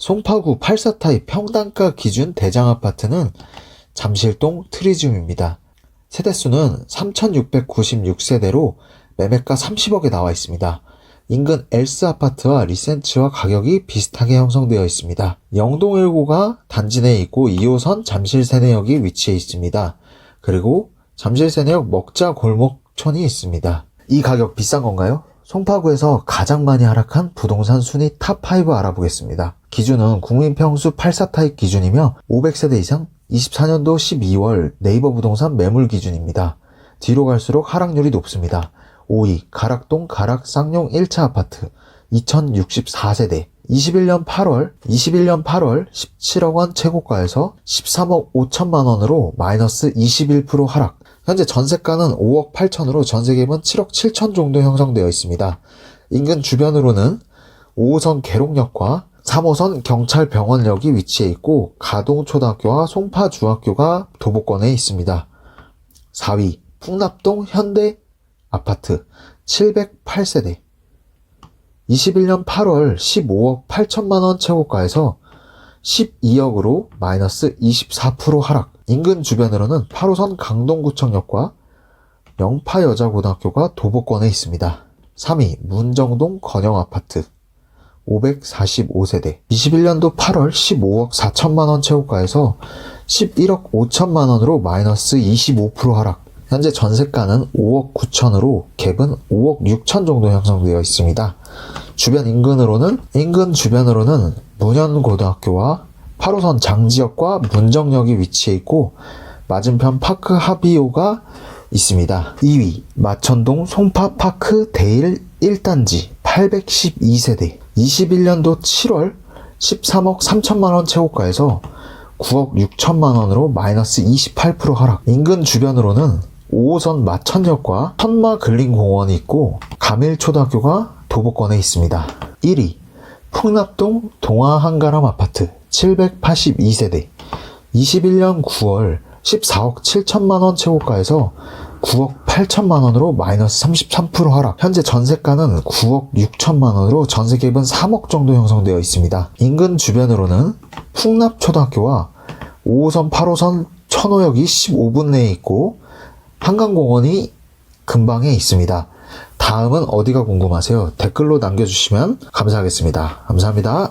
송파구 84타입 평당가 기준 대장 아파트는 잠실동 트리지움입니다. 세대수는 3,696세대로 매매가 30억에 나와 있습니다. 인근 엘스 아파트와 리센츠와 가격이 비슷하게 형성되어 있습니다. 영동 1구가 단지 내에 있고 2호선 잠실 세내역이 위치해 있습니다. 그리고 잠실 세내역 먹자 골목촌이 있습니다. 이 가격 비싼 건가요? 송파구에서 가장 많이 하락한 부동산 순위 탑5 알아보겠습니다. 기준은 국민평수 84타입 기준이며 500세대 이상 24년도 12월 네이버 부동산 매물 기준입니다. 뒤로 갈수록 하락률이 높습니다. 5위 가락동 가락 쌍용 1차 아파트 2064세대 21년 8월 21년 8월 17억 원 최고가에서 13억 5천만 원으로 마이너스 21% 하락 현재 전세가는 5억 8천으로 전세계획은 7억 7천 정도 형성되어 있습니다. 인근 주변으로는 5호선 계룡역과 3호선 경찰병원역이 위치해 있고 가동초등학교와 송파중학교가 도보권에 있습니다. 4위 풍납동 현대 아파트 708세대 21년 8월 15억 8천만 원 최고가에서 12억으로 마이너스 24% 하락. 인근 주변으로는 8호선 강동구청역과 영파여자고등학교가 도보권에 있습니다. 3위 문정동 건영아파트 545세대 21년도 8월 15억 4천만 원 최고가에서 11억 5천만 원으로 마이너스 25% 하락. 현재 전세가는 5억 9천으로 갭은 5억 6천 정도 형성되어 있습니다. 주변 인근으로는 인근 주변으로는 문현고등학교와 8호선 장지역과 문정역이 위치해 있고 맞은편 파크 하비오가 있습니다. 2위 마천동 송파파크 데일 1단지 812세대 21년도 7월 13억 3천만 원 최고가에서 9억 6천만 원으로 마이너스 28% 하락. 인근 주변으로는 5호선 마천역과 천마 근린공원이 있고 가밀초등학교가 도보권에 있습니다. 1위 풍납동 동아한가람 아파트 782세대 21년 9월 14억 7천만 원 최고가에서 9억 8천만 원으로 마이너스 33% 하락. 현재 전세가는 9억 6천만 원으로 전세 갭은 3억 정도 형성되어 있습니다. 인근 주변으로는 풍납초등학교와 5호선 8호선 천호역이 15분 내에 있고 한강공원이 근방에 있습니다. 다음은 어디가 궁금하세요? 댓글로 남겨주시면 감사하겠습니다. 감사합니다.